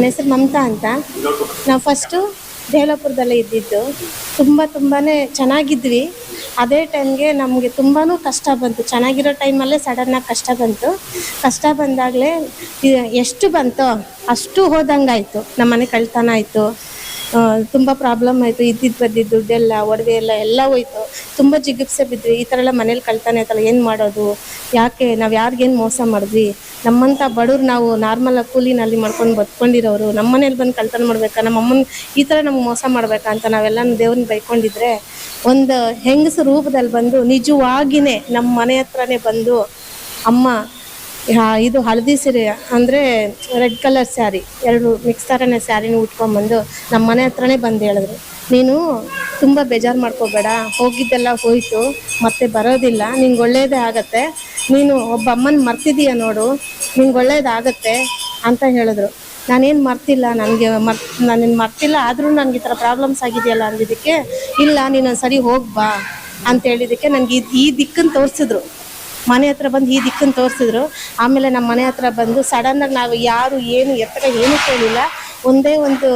ನನ್ನ ಹೆಸರು ಮಮತಾ ಅಂತ. ನಾವು ಫಸ್ಟು ದೇವಲಾಪುರದಲ್ಲೇ ಇದ್ದಿದ್ದು. ತುಂಬ ತುಂಬಾ ಚೆನ್ನಾಗಿದ್ವಿ. ಅದೇ ಟೈಮ್ಗೆ ನಮಗೆ ತುಂಬಾ ಕಷ್ಟ ಬಂತು. ಚೆನ್ನಾಗಿರೋ ಟೈಮಲ್ಲೇ ಸಡನ್ನಾಗಿ ಕಷ್ಟ ಬಂತು. ಕಷ್ಟ ಬಂದಾಗಲೇ ಎಷ್ಟು ಬಂತೋ ಅಷ್ಟು ಹೋದಂಗಾಯಿತು. ನಮ್ಮ ಮನೆ ಕಳ್ತನ ಆಯಿತು. ತುಂಬ ಪ್ರಾಬ್ಲಮ್ ಆಯಿತು. ಇದ್ದಿದ್ದು ಬಂದಿದ್ದು ದುಡ್ಡೆಲ್ಲ ಒಡವೆ ಎಲ್ಲ ಎಲ್ಲ ಹೋಯ್ತು. ತುಂಬ ಜಿಗುಪ್ಸೆ ಬಿದ್ವಿ. ಈ ಥರ ಎಲ್ಲ ಮನೇಲಿ ಕಳ್ತಾನೆ ಆಯ್ತಲ್ಲ ಏನು ಮಾಡೋದು? ಯಾಕೆ? ನಾವು ಯಾರಿಗೇನು ಮೋಸ ಮಾಡಿದ್ವಿ? ನಮ್ಮಂಥ ಬಡವ್ರು ನಾವು ನಾರ್ಮಲ್ ಕೂಲಿನಲ್ಲಿ ಮಾಡ್ಕೊಂಡು ಬದ್ಕೊಂಡಿರೋರು ನಮ್ಮ ಮನೇಲಿ ಬಂದು ಕಳ್ತನ ಮಾಡ್ಬೇಕಾ? ನಮ್ಮ ಅಮ್ಮನ ಈ ಥರ ನಮ್ಗೆ ಮೋಸ ಮಾಡ್ಬೇಕಾ ಅಂತ ನಾವೆಲ್ಲ ದೇವ್ರನ್ನ ಬೈಕೊಂಡಿದ್ರೆ, ಒಂದು ಹೆಂಗಸು ರೂಪದಲ್ಲಿ ಬಂದು ನಿಜವಾಗಿನೇ ನಮ್ಮ ಮನೆ ಹತ್ರನೇ ಬಂದು, ಅಮ್ಮ ಇದು ಹಳದಿ ಸೀರೆ ಅಂದರೆ ರೆಡ್ ಕಲರ್ ಸ್ಯಾರಿ. ಎರಡು ಮಿಕ್ಸ್ ಥರನೇ ಸ್ಯಾರಿನ ಉಟ್ಕೊಂಬಂದು ನಮ್ಮ ಮನೆ ಹತ್ರನೇ ಬಂದು ಹೇಳಿದ್ರು. ನೀನು ತುಂಬ ಬೇಜಾರು ಮಾಡ್ಕೋಬೇಡ, ಹೋಗಿದ್ದೆಲ್ಲ ಹೋಯ್ತು, ಮತ್ತೆ ಬರೋದಿಲ್ಲ, ನಿಂಗೆ ಒಳ್ಳೇದೇ ಆಗತ್ತೆ. ನೀನು ಒಬ್ಬ ಅಮ್ಮನ ಮರ್ತಿದೀಯ ನೋಡು, ನಿಂಗೆ ಒಳ್ಳೇದಾಗತ್ತೆ ಅಂತ ಹೇಳಿದ್ರು. ನಾನೇನು ಮರ್ತಿಲ್ಲ, ನನಗೆ ಮರ್ ನಾನೇನು ಮರ್ತಿಲ್ಲ, ಆದರೂ ನನಗೆ ಈ ಥರ ಪ್ರಾಬ್ಲಮ್ಸ್ ಆಗಿದೆಯಲ್ಲ ಅಂದಿದ್ದಕ್ಕೆ, ಇಲ್ಲ ನೀನು ಸರಿ ಹೋಗ್ಬಾ ಅಂತ ಹೇಳಿದ್ದಕ್ಕೆ ನನಗೆ ಈ ದಿಕ್ಕನ್ನು ತೋರಿಸಿದ್ರು. ಮನೆ ಹತ್ರ ಬಂದು ಈ ದಿಕ್ಕನ್ನು ತೋರಿಸಿದ್ರು. ಆಮೇಲೆ ನಮ್ಮ ಮನೆ ಹತ್ರ ಬಂದು ಸಡನ್ನಾಗಿ ನಾವು ಯಾರು ಏನು ಎತ್ತರ ಏನು ಕೇಳಿಲ್ಲ. ಒಂದೇ ಒಂದು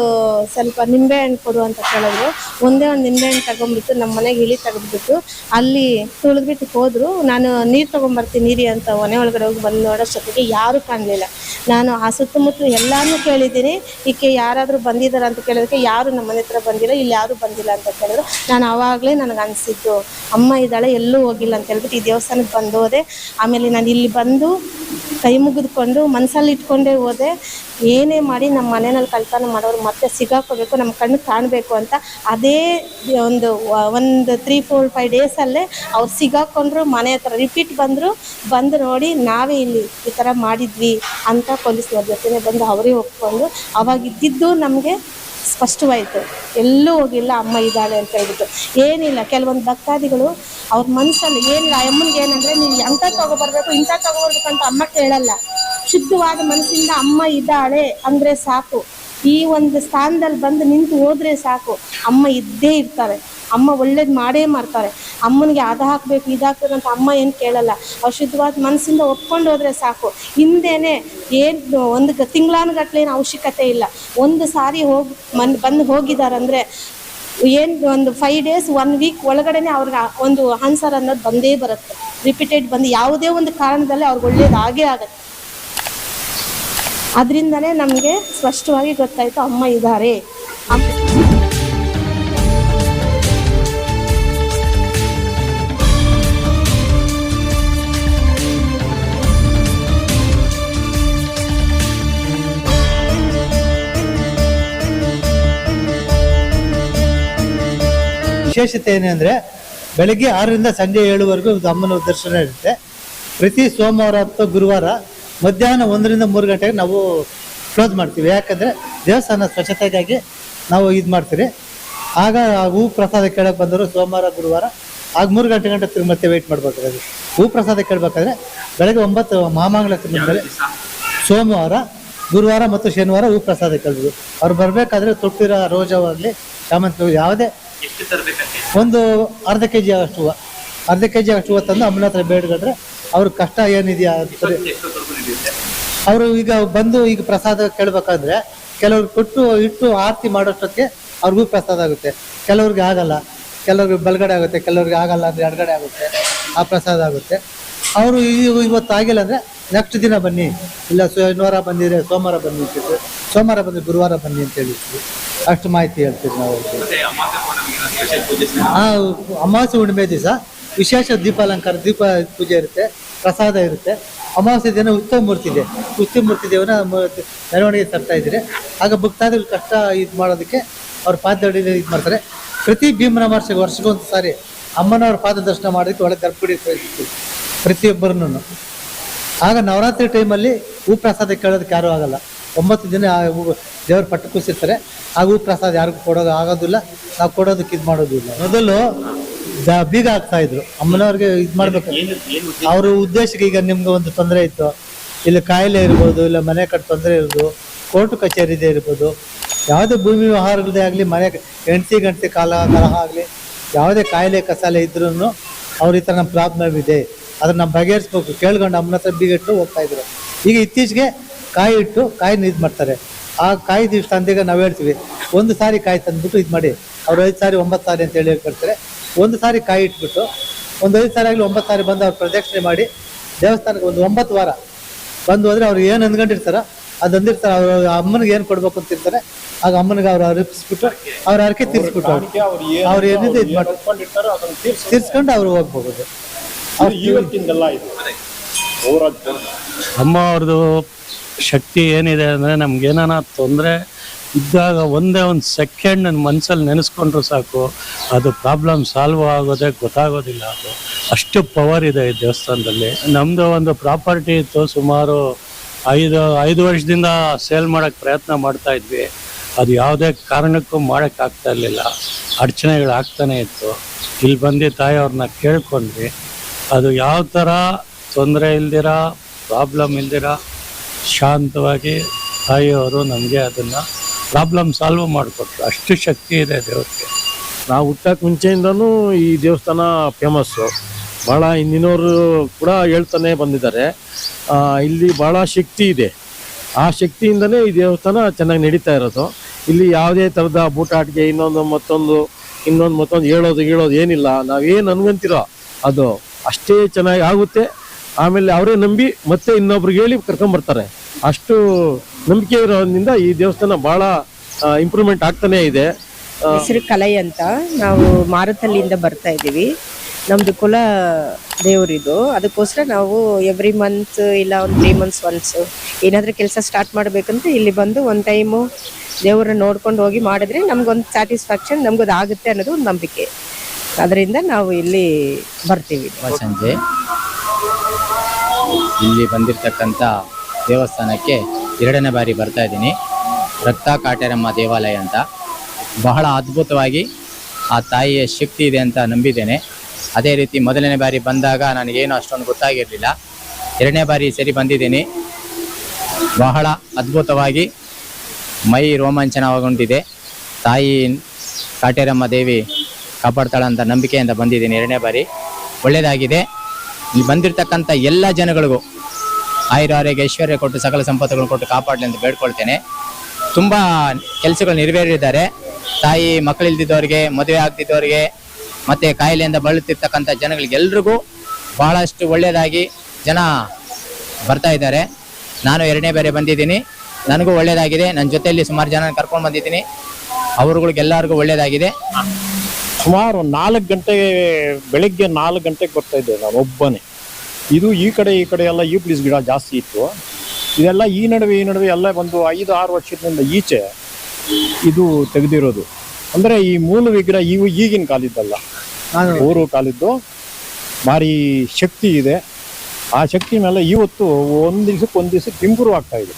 ಸ್ವಲ್ಪ ನಿಂಬೆಹಣ್ಣು ಕೊಡು ಅಂತ ಕೇಳಿದ್ರು. ಒಂದೇ ಒಂದು ನಿಂಬೆಹಣ್ಣು ತಗೊಂಡ್ಬಿಟ್ಟು ನಮ್ಮ ಮನೆಗೆ ಇಳಿ ತೆಗೆದ್ಬಿಟ್ಟು ಅಲ್ಲಿ ತುಳಿದ್ಬಿಟ್ಟು ಹೋದ್ರು. ನಾನು ನೀರು ತೊಗೊಂಬರ್ತೀನಿ ನೀರಿ ಅಂತ ಮನೆ ಒಳಗಡೆ ಹೋಗಿ ಬಂದು ನೋಡೋಷ್ಟೊತ್ತಿಗೆ ಯಾರೂ ಕಾಣಲಿಲ್ಲ. ನಾನು ಆ ಸುತ್ತಮುತ್ತ ಎಲ್ಲಾನು ಕೇಳಿದ್ದೀನಿ. ಈಕೆ ಯಾರಾದರೂ ಬಂದಿದ್ದಾರೆ ಅಂತ ಕೇಳೋದಕ್ಕೆ ಯಾರು ನಮ್ಮ ಮನೆ ಹತ್ರ ಬಂದಿಲ್ಲ, ಇಲ್ಲಿ ಯಾರು ಬಂದಿಲ್ಲ ಅಂತ ಕೇಳಿದ್ರು. ನಾನು ಆವಾಗಲೇ ನನಗೆ ಅನಿಸಿದ್ದು, ಅಮ್ಮ ಇದ್ದಾಳೆ ಎಲ್ಲೂ ಹೋಗಿಲ್ಲ ಅಂತ ಹೇಳ್ಬಿಟ್ಟು ಈ ದೇವಸ್ಥಾನಕ್ಕೆ ಬಂದು ಹೋದೆ. ಆಮೇಲೆ ನಾನು ಇಲ್ಲಿ ಬಂದು ಕೈ ಮುಗಿದುಕೊಂಡು ಮನಸ್ಸಲ್ಲಿ ಇಟ್ಕೊಂಡೇ ಹೋದೆ. ಏನೇ ಮಾಡಿ ನಮ್ಮ ಮನೆಯಲ್ಲಿ ಕಳ್ತನ ಮಾಡೋರು ಮತ್ತೆ ಸಿಗಾಕೋಬೇಕು, ನಮ್ಮ ಕಣ್ಣು ಕಾಣಬೇಕು ಅಂತ ಅದೇ ಒಂದು ಒಂದು ತ್ರೀ ಫೋರ್ ಫೈವ್ ಡೇಸಲ್ಲೇ ಅವ್ರು ಸಿಗಾಕೊಂಡ್ರು, ಮನೆ ಹತ್ರ ರಿಪೀಟ್ ಬಂದರು, ಬಂದು ನೋಡಿ ನಾವೇ ಇಲ್ಲಿ ಈ ಥರ ಮಾಡಿದ್ವಿ ಅಂತ ಪೊಲೀಸ್ನವ್ರ ಜೊತೆನೇ ಬಂದು ಅವರೇ ಒಪ್ಕೊಂಡು ಅವಾಗ ಇದ್ದಿದ್ದು ನಮಗೆ ಸ್ಪಷ್ಟವಾಯಿತು. ಎಲ್ಲೂ ಹೋಗಿಲ್ಲ, ಅಮ್ಮ ಇದ್ದಾಳೆ ಅಂತ ಹೇಳ್ಬಿಟ್ಟು. ಏನಿಲ್ಲ, ಕೆಲವೊಂದು ಭಕ್ತಾದಿಗಳು ಅವ್ರ ಮನಸ್ಸಲ್ಲಿ ಏನಿಲ್ಲ ಅಮ್ಮನಿಗೆ ಏನಂದರೆ ನೀವು ಎಂಥ ತಗೊಬರ್ಬೇಕು ಇಂಥ ತಗೊಬರ್ಬೇಕು ಅಂತ ಅಮ್ಮ ಕೇಳಲ್ಲ. ಶುದ್ಧವಾದ ಮನಸ್ಸಿಂದ ಅಮ್ಮ ಇದ್ದಾಳೆ ಅಂದರೆ ಸಾಕು. ಈ ಒಂದು ಸ್ಥಾನದಲ್ಲಿ ಬಂದು ನಿಂತು ಹೋದ್ರೆ ಸಾಕು. ಅಮ್ಮ ಇದ್ದೇ ಇರ್ತಾರೆ. ಅಮ್ಮ ಒಳ್ಳೇದು ಮಾಡೇ ಮಾಡ್ತಾರೆ. ಅಮ್ಮನಿಗೆ ಅದು ಹಾಕ್ಬೇಕು, ಇದು ಅಂತ ಅಮ್ಮ ಏನು ಕೇಳಲ್ಲ. ಅವ್ರು ಶುದ್ಧವಾದ ಮನಸ್ಸಿಂದ ಒಪ್ಕೊಂಡು ಹೋದ್ರೆ ಸಾಕು. ಹಿಂದೆನೆ ಏನು ಒಂದು ತಿಂಗಳಾನುಗಟ್ಲೆ ಅವಶ್ಯಕತೆ ಇಲ್ಲ. ಒಂದು ಸಾರಿ ಹೋಗಿ ಮನ್ ಬಂದು ಹೋಗಿದಾರಂದ್ರೆ ಏನು ಒಂದು ಫೈವ್ ಡೇಸ್ ಒನ್ ವೀಕ್ ಒಳಗಡೆನೆ ಅವ್ರಿಗೆ ಒಂದು ಆನ್ಸರ್ ಅನ್ನೋದು ಬಂದೇ ಬರುತ್ತೆ. ರಿಪೀಟೆಡ್ ಬಂದು ಯಾವುದೇ ಒಂದು ಕಾರಣದಲ್ಲಿ ಅವ್ರಿಗೆ ಒಳ್ಳೇದು ಆಗೇ ಆಗುತ್ತೆ. ಅದರಿಂದನೇ ನಮಗೆ ಸ್ಪಷ್ಟವಾಗಿ ಗೊತ್ತಾಯಿತು ಅಮ್ಮ ಇದ್ದಾರೆ ವಿಶೇಷತೆ ಏನಂದ್ರೆ ಬೆಳಗ್ಗೆ ಆರರಿಂದ ಸಂಜೆ ಏಳುವರೆಗೂ ಅಮ್ಮನ ದರ್ಶನ ಇರುತ್ತೆ. ಪ್ರತಿ ಸೋಮವಾರ ಅಥವಾ ಗುರುವಾರ ಮಧ್ಯಾಹ್ನ ಒಂದರಿಂದ ಮೂರು ಗಂಟೆಗೆ ನಾವು ಕ್ಲೋಸ್ ಮಾಡ್ತೀವಿ. ಯಾಕಂದ್ರೆ ದೇವಸ್ಥಾನ ಸ್ವಚ್ಛತೆಗಾಗಿ ನಾವು ಇದು ಮಾಡ್ತೀರಿ. ಆಗ ಹೂ ಪ್ರಸಾದ ಕೇಳಕ್ಕೆ ಬಂದರು ಸೋಮವಾರ, ಗುರುವಾರ, ಆಗ ಮೂರು ಗಂಟೆ ಗಂಟೆ ತಿರುಗಿ ಮತ್ತೆ ವೆಯ್ಟ್ ಮಾಡ್ಬೇಕಾದ್ರೆ ಹೂ ಪ್ರಸಾದ ಕೇಳಬೇಕಾದ್ರೆ ಬೆಳಗ್ಗೆ ಒಂಬತ್ತು ಮಹಾಮಂಗಳ ತಿರುಗಿ ಸೋಮವಾರ, ಗುರುವಾರ ಮತ್ತು ಶನಿವಾರ ಹೂ ಪ್ರಸಾದ ಕೇಳಿದ್ರು ಅವ್ರು ಬರಬೇಕಾದ್ರೆ ತೊಟ್ಟಿರೋ ರೋಜವಾಗಲಿ ಶಾಮಂತಿ ಯಾವುದೇ ಎಷ್ಟು ತರಬೇಕಂತೆ ಒಂದು ಅರ್ಧ ಕೆ ಜಿ ಅಷ್ಟು ಹೂವು. ಅರ್ಧ ಕೆ ಜಿ ಅಷ್ಟು ಹೂವು ತಂದು ಅಮ್ಮನ ಹತ್ರ ಬೇಡ್ಕೊಂಡ್ರೆ ಅವ್ರ ಕಷ್ಟ ಏನಿದೆಯಾ ಅಂತಾರೆ ಎಷ್ಟೊತ್ತವರೆಗೂ ನಡೆಯುತ್ತೆ ಅವರು ಈಗ ಬಂದು ಈಗ ಪ್ರಸಾದ ಕೇಳ್ಬೇಕಾದ್ರೆ ಕೆಲವ್ರಿಗೆ ಕೊಟ್ಟು ಇಟ್ಟು ಆರತಿ ಮಾಡೋಷ್ಟೊತ್ತಿಗೆ ಅವ್ರಿಗೂ ಪ್ರಸಾದ ಆಗುತ್ತೆ. ಕೆಲವ್ರಿಗೆ ಆಗಲ್ಲ. ಕೆಲವ್ರಿಗೆ ಬಲಗಡೆ ಆಗುತ್ತೆ. ಕೆಲವ್ರಿಗೆ ಆಗಲ್ಲ ಅಂದರೆ ಎಡಗಡೆ ಆಗುತ್ತೆ. ಆ ಪ್ರಸಾದ ಆಗುತ್ತೆ. ಅವರು ಇವತ್ತು ಆಗಿಲ್ಲ ಅಂದರೆ ನೆಕ್ಸ್ಟ್ ದಿನ ಬನ್ನಿ. ಇಲ್ಲ ಶನಿವಾರ ಬಂದಿದ್ರೆ ಸೋಮವಾರ ಬನ್ನಿ ಅಂತಿದ್ರು. ಸೋಮವಾರ ಬಂದು ಗುರುವಾರ ಬನ್ನಿ ಅಂತ ಹೇಳಿದ್ವಿ ಅಷ್ಟು ಮಾಹಿತಿ ಹೇಳ್ತೀವಿ ನಾವು. ಅವ್ರಿಗೆ. ಮತ್ತೆ ಅಮಾವಾಸ್ಯೆ ಆ ಅಮಾವಾಸ್ಯೆ ಹುಣ್ಣಿಮೆ ದಿವಸ ವಿಶೇಷ ದೀಪಾಲಂಕಾರ, ದೀಪ ಪೂಜೆ ಇರುತ್ತೆ, ಪ್ರಸಾದ ಇರುತ್ತೆ. ಅಮಾವಾಸ್ಯೆ ದಿನ ಉತ್ತಮ ಮೂರ್ತಿ ಇದೆ. ಉತ್ತಮ ಮೂರ್ತಿ ದೇವನ ಮೆರವಣಿಗೆ ತರ್ತಾ ಇದ್ರೆ ಆಗ ಭಕ್ತಾದಿಗಳು ಕಷ್ಟ ಇದು ಮಾಡೋದಕ್ಕೆ ಅವ್ರ ಪಾದಡಿ ಇದು ಮಾಡ್ತಾರೆ. ಪ್ರತಿ ಭೀಮನ ವರ್ಷ ವರ್ಷಕ್ಕೊಂದು ಸಾರಿ ಅಮ್ಮನವ್ರ ಪಾದ ದರ್ಶನ ಮಾಡೋದಕ್ಕೆ ಒಳ್ಳೆ ಗರ್ಭಗುಡಿ ಪ್ರತಿಯೊಬ್ಬರನ್ನು. ಆಗ ನವರಾತ್ರಿ ಟೈಮಲ್ಲಿ ಹೂ ಪ್ರಸಾದ ಕೇಳೋದಕ್ಕೆ ಯಾರೂ ಆಗಲ್ಲ. ಒಂಬತ್ತು ದಿನ ದೇವ್ರ ಪಟ್ಟ ಕೂಸಿರ್ತಾರೆ ಆ ಹೂ ಪ್ರಸಾದ ಯಾರಿಗೂ ಕೊಡೋದು ಆಗೋದಿಲ್ಲ, ನಾವು ಕೊಡೋದಕ್ಕೆ ಇದು ಮಾಡೋದಿಲ್ಲ. ಮೊದಲು ಬೀಗ ಆಗ್ತಾ ಇದ್ರು. ಅಮ್ಮನವ್ರಿಗೆ ಇದು ಮಾಡ್ಬೇಕು. ಅವ್ರ ಉದ್ದೇಶಕ್ಕೆ ಈಗ ನಿಮ್ಗೆ ಒಂದು ತೊಂದರೆ ಇತ್ತು. ಇಲ್ಲ ಕಾಯಿಲೆ ಇರ್ಬೋದು, ಇಲ್ಲ ಮನೆ ಕಟ್ಟು ತೊಂದರೆ ಇರ್ಬೋದು ಕೋರ್ಟ್ ಕಚೇರಿದೆ ಇರ್ಬೋದು, ಯಾವುದೇ ಭೂಮಿ ವ್ಯವಹಾರಗಳದೇ ಆಗಲಿ, ಮನೆ ಎಂಟಿ ಗಂಟೆ ಕಾಲ ಕಲಹ ಆಗಲಿ, ಯಾವುದೇ ಕಾಯಿಲೆ ಕಸಾಲೆ ಇದ್ರೂ ಅವ್ರ ಈ ಥರ ನಮ್ಮ ಪ್ರಾಬ್ಲಮ್ ಇದೆ. ಅದನ್ನ ನಾವು ಬಗೆಹರಿಸ್ಬೇಕು. ಕೇಳ್ಕೊಂಡು ಅಮ್ಮನ ಹತ್ರ ಬೀಗಿಟ್ಟು ಹೋಗ್ತಾ ಇದ್ರು. ಈಗ ಇತ್ತೀಚೆಗೆ ಕಾಯಿ ಇಟ್ಟು ಕಾಯಿನ ಇದು ಮಾಡ್ತಾರೆ. ಆ ಕಾಯಿ ದಿವಸ ತಂದೆಗೆ ನಾವು ಹೇಳ್ತೀವಿ. ಒಂದು ಸಾರಿ ಕಾಯಿ ತಂದ್ಬಿಟ್ಟು ಇದು ಮಾಡಿ. ಅವ್ರು ಐದು ಸಾರಿ ಒಂಬತ್ತು ಸಾರಿ ಅಂತ ಹೇಳಿ ಹೇಳ್ಕೊಡ್ತಾರೆ. ಒಂದು ಸಾರಿ ಕಾಯಿ ಇಟ್ಬಿಟ್ಟು ಒಂದು ಐದು ಸಾರಿ ಆಗಲಿ ಒಂಬತ್ತು ಸಾರಿ ಬಂದು ಅವ್ರು ಪ್ರದಕ್ಷಿಣೆ ಮಾಡಿ ದೇವಸ್ಥಾನಕ್ಕೆ ಒಂದು ಒಂಬತ್ತು ವಾರ ಬಂದು ಹೋದ್ರೆ ಅವ್ರು ಏನು ಅಂದ್ಕೊಂಡಿರ್ತಾರ ಅದು ಅಂದಿರ್ತಾರೆ. ಅವ್ರ ಅಮ್ಮನಿಗೆ ಏನು ಕೊಡ್ಬೇಕು ಅಂತ ಇರ್ತಾರೆ. ಆಗ ಅಮ್ಮನಿಗೆ ಅವ್ರು ಅರ್ಪಿಸ್ಬಿಟ್ಟು ಅವ್ರ ಅರಕೆ ತೀರ್ಸ್ಬಿಟ್ಟು ಅವ್ರು. ಅವ್ರು ಏನಿದೆ ಇದು ಮಾಡಿ. ತೀರ್ಸ್ಕೊಂಡು ಅವ್ರು ಊರಾಗ ಅಮ್ಮ ಅವ್ರದ್ದು ಶಕ್ತಿ ಏನಿದೆ ಅಂದರೆ ನಮ್ಗೇನಾನ ತೊಂದರೆ ಇದ್ದಾಗ ಒಂದೇ ಒಂದು ಸೆಕೆಂಡ್ ನನ್ನ ಮನಸ್ಸಲ್ಲಿ ನೆನೆಸ್ಕೊಂಡ್ರು ಸಾಕು. ಅದು ಪ್ರಾಬ್ಲಮ್ ಸಾಲ್ವ್ ಆಗೋದೇ ಗೊತ್ತಾಗೋದಿಲ್ಲ ಅದು. ಅಷ್ಟು ಪವರ್ ಇದೆ ಈ ದೇವಸ್ಥಾನದಲ್ಲಿ. ನಮ್ಮದು ಒಂದು ಪ್ರಾಪರ್ಟಿ ಇತ್ತು ಸುಮಾರು ಐದು ಐದು ವರ್ಷದಿಂದ ಸೇಲ್ ಮಾಡೋಕ್ಕೆ ಪ್ರಯತ್ನ ಮಾಡ್ತಾ ಇದ್ವಿ. ಅದು ಯಾವುದೇ ಕಾರಣಕ್ಕೂ ಮಾಡೋಕ್ಕಾಗ್ತಾ ಇರಲಿಲ್ಲ. ಅಡಚಣೆಗಳು ಆಗ್ತಾನೆ ಇತ್ತು. ಇಲ್ಲಿ ಬಂದು ತಾಯಿಯವ್ರನ್ನ ಕೇಳ್ಕೊಂಡ್ವಿ. ಅದು ಯಾವ ಥರ ತೊಂದರೆ ಇಲ್ದಿರ ಪ್ರಾಬ್ಲಮ್ ಇಲ್ದಿರ ಶಾಂತವಾಗಿ ತಾಯಿಯವರು ನಮಗೆ ಅದನ್ನು ಪ್ರಾಬ್ಲಮ್ ಸಾಲ್ವ್ ಮಾಡಿಕೊಟ್ರು. ಅಷ್ಟು ಶಕ್ತಿ ಇದೆ ದೇವ್ರಿಗೆ. ನಾವು ಹುಟ್ಟಕ್ಕೆ ಮುಂಚೆಯಿಂದನೂ ಈ ದೇವಸ್ಥಾನ ಫೇಮಸ್ಸು ಭಾಳ ಹಿಂದಿನವರು ಕೂಡ ಹೇಳ್ತಾನೆ ಬಂದಿದ್ದಾರೆ. ಇಲ್ಲಿ ಭಾಳ ಶಕ್ತಿ ಇದೆ. ಆ ಶಕ್ತಿಯಿಂದನೇ ಈ ದೇವಸ್ಥಾನ ಚೆನ್ನಾಗಿ ನಡೀತಾ ಇರೋದು. ಇಲ್ಲಿ ಯಾವುದೇ ಥರದ ಬೂಟಾಟಿಗೆ ಇನ್ನೊಂದು ಮತ್ತೊಂದು ಇನ್ನೊಂದು ಮತ್ತೊಂದು ಹೇಳೋದು ಹೇಳೋದು ಏನಿಲ್ಲ. ನಾವೇನು ಅನ್ಕೊಂತೀರೋ ಅದು ಅಷ್ಟೇ ಚೆನ್ನಾಗಿ ಆಗುತ್ತೆ. ಆಮೇಲೆ ಅವರೇ ನಂಬಿ ಮತ್ತೆ ಇನ್ನೊಬ್ರಿಗೆ ಹೇಳಿ ಕರ್ಕೊಂಬರ್ತಾರೆ. ಅಷ್ಟು ನಂಬಿಕೆ ಇರೋದ್ರಿಂದ ಈ ದೇವಸ್ಥಾನ ಬಹಳ ಇಂಪ್ರೂವ್ಮೆಂಟ್ ಆಗ್ತಾನೆ ಇದೆ. ಹೆಸರು ಕಲೈ ಅಂತ ನಾವು ಮಾರುತಲ್ಲಿಂದ ಬರ್ತಾ ಇದ್ದೀವಿ. ನಮ್ದು ಕುಲ ದೇವರಿದು. ಅದಕ್ಕೋಸ್ಕರ ನಾವು ಎವ್ರಿ ಮಂತ್ ಇಲ್ಲ ಒಂದು ತ್ರೀ ಮಂತ್ಸ್ ಒನ್ಸ್ ಏನಾದರೂ ಕೆಲಸ ಸ್ಟಾರ್ಟ್ ಮಾಡಬೇಕಂತ ಇಲ್ಲಿ ಬಂದು ಒಂದು ಟೈಮು ದೇವರನ್ನ ನೋಡ್ಕೊಂಡು ಹೋಗಿ ಮಾಡಿದ್ರೆ ನಮ್ಗೊಂದು ಸ್ಯಾಟಿಸ್ಫ್ಯಾಕ್ಷನ್ ಅದು ಆಗುತ್ತೆ ಅನ್ನೋದು ಒಂದು ನಂಬಿಕೆ. ಅದರಿಂದ ನಾವು ಇಲ್ಲಿ ಬರ್ತೀವಿ. ಸಂಜೆ. ಇಲ್ಲಿ ಬಂದಿರತಕ್ಕಂಥ ದೇವಸ್ಥಾನಕ್ಕೆ ಎರಡನೇ ಬಾರಿ ಬರ್ತಾ ಇದ್ದೀನಿ. ರಕ್ತ ಕಾಟೇರಮ್ಮ ದೇವಾಲಯ ಅಂತ. ಬಹಳ ಅದ್ಭುತವಾಗಿ ಆ ತಾಯಿಯ ಶಕ್ತಿ ಇದೆ ಅಂತ ನಂಬಿದ್ದೇನೆ. ಅದೇ ರೀತಿ ಮೊದಲನೇ ಬಾರಿ ಬಂದಾಗ ನನಗೇನು ಅಷ್ಟೊಂದು ಗೊತ್ತಾಗಿರಲಿಲ್ಲ. ಎರಡನೇ ಬಾರಿ ಸರಿ ಬಂದಿದ್ದೀನಿ. ಬಹಳ ಅದ್ಭುತವಾಗಿ ಮೈ ರೋಮಾಂಚನವಾಗೊಂಡಿದೆ. ತಾಯಿ ಕಾಟೇರಮ್ಮ ದೇವಿ ಕಾಪಾಡ್ತಾಳೆ ಅಂತ ನಂಬಿಕೆಯಿಂದ ಬಂದಿದ್ದೀನಿ ಎರಡನೇ ಬಾರಿ. ಒಳ್ಳೆಯದಾಗಿದೆ. ಇಲ್ಲಿ ಬಂದಿರತಕ್ಕಂಥ ಎಲ್ಲ ಜನಗಳಿಗೂ ಆಯುರ ಆರೋಗ್ಯ, ಐಶ್ವರ್ಯ ಕೊಟ್ಟು, ಸಕಲ ಸಂಪತ್ತುಗಳನ್ನು ಕೊಟ್ಟು ಕಾಪಾಡಲಿ ಅಂತ ಬೇಡ್ಕೊಳ್ತೇನೆ. ತುಂಬ ಕೆಲಸಗಳು ನೆರವೇರಿದ್ದಾರೆ. ತಾಯಿ ಮಕ್ಕಳಿಲ್ದಿದ್ದವ್ರಿಗೆ ಮದುವೆ ಆಗ್ತಿದ್ದವ್ರಿಗೆ, ಮತ್ತು ಕಾಯಿಲೆಯಿಂದ ಬಳಲುತ್ತಿರ್ತಕ್ಕಂಥ ಜನಗಳಿಗೆಲ್ರಿಗೂ ಬಹಳಷ್ಟು ಒಳ್ಳೆಯದಾಗಿ ಜನ ಬರ್ತಾ ಇದ್ದಾರೆ. ನಾನು ಎರಡನೇ ಬೇರೆ ಬಂದಿದ್ದೀನಿ. ನನಗೂ ಒಳ್ಳೆಯದಾಗಿದೆ. ನನ್ನ ಜೊತೆಯಲ್ಲಿ ಸುಮಾರು ಜನ ಕರ್ಕೊಂಡು ಬಂದಿದ್ದೀನಿ. ಅವ್ರಗಳಿಗೆಲ್ಲರಿಗೂ ಒಳ್ಳೆಯದಾಗಿದೆ. ಸುಮಾರು ನಾಲ್ಕು ಗಂಟೆ ಬೆಳಗ್ಗೆ ನಾಲ್ಕು ಗಂಟೆಗೆ ಬರ್ತಾ ಇದ್ದೆ ನಾನು ಒಬ್ಬನೇ. ಇದು ಈ ಕಡೆ ಈ ಕಡೆ ಎಲ್ಲ ಈ ಪ್ಲೀಸ್ ಗಿಡ ಜಾಸ್ತಿ ಇತ್ತು. ಇದೆಲ್ಲ ಈ ನಡುವೆ ಈ ನಡುವೆ ಎಲ್ಲ ಒಂದು ಐದು ಆರು ವರ್ಷದಿಂದ ಈಚೆ ಇದು ತೆಗೆದಿರೋದು. ಅಂದರೆ ಈ ಮೂಲ ವಿಗ್ರಹ ಇವು ಈಗಿನ ಕಾಲಿದ್ದಲ್ಲ. ಊರು ಕಾಲಿದ್ದು. ಭಾರಿ ಶಕ್ತಿ ಇದೆ. ಆ ಶಕ್ತಿ ಮೇಲೆ ಇವತ್ತು ಒಂದು ದಿವ್ಸಕ್ಕೆ ಒಂದು ದಿವ್ಸಕ್ಕೆ ಇಂಪ್ರೂವ್ ಆಗ್ತಾ ಇದೆ.